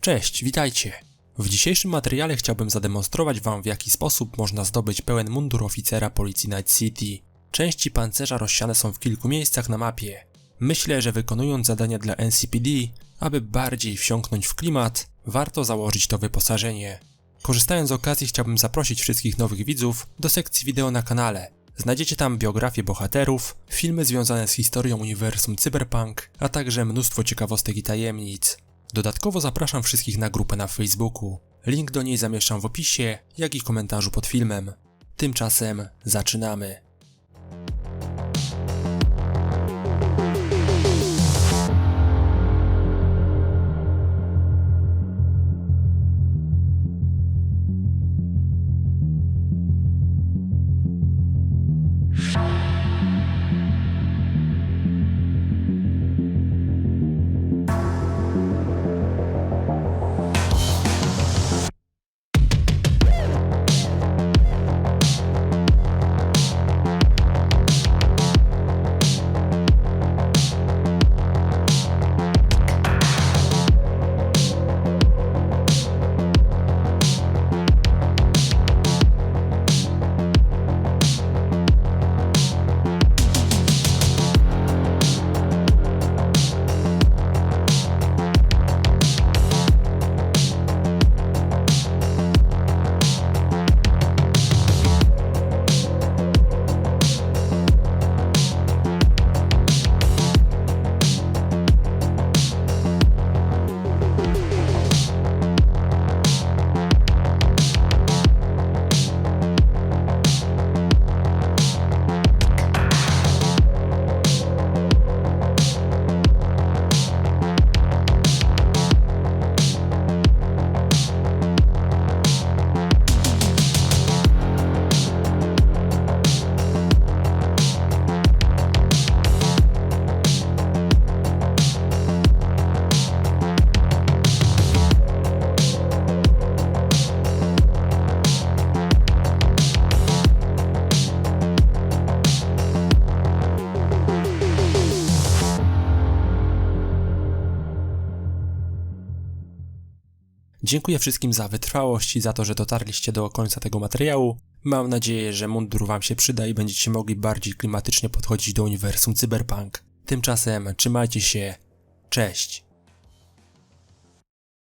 Cześć, witajcie. W dzisiejszym materiale chciałbym zademonstrować Wam w jaki sposób można zdobyć pełen mundur oficera policji Night City. Części pancerza rozsiane są w kilku miejscach na mapie. Myślę, że wykonując zadania dla NCPD, aby bardziej wsiąknąć w klimat, warto założyć to wyposażenie. Korzystając z okazji chciałbym zaprosić wszystkich nowych widzów do sekcji wideo na kanale. Znajdziecie tam biografię bohaterów, filmy związane z historią uniwersum Cyberpunk, a także mnóstwo ciekawostek i tajemnic. Dodatkowo zapraszam wszystkich na grupę na Facebooku. Link do niej zamieszczam w opisie, jak i komentarzu pod filmem. Tymczasem zaczynamy. Dziękuję wszystkim za wytrwałość i za to, że dotarliście do końca tego materiału. Mam nadzieję, że mundur Wam się przyda i będziecie mogli bardziej klimatycznie podchodzić do uniwersum Cyberpunk. Tymczasem trzymajcie się. Cześć.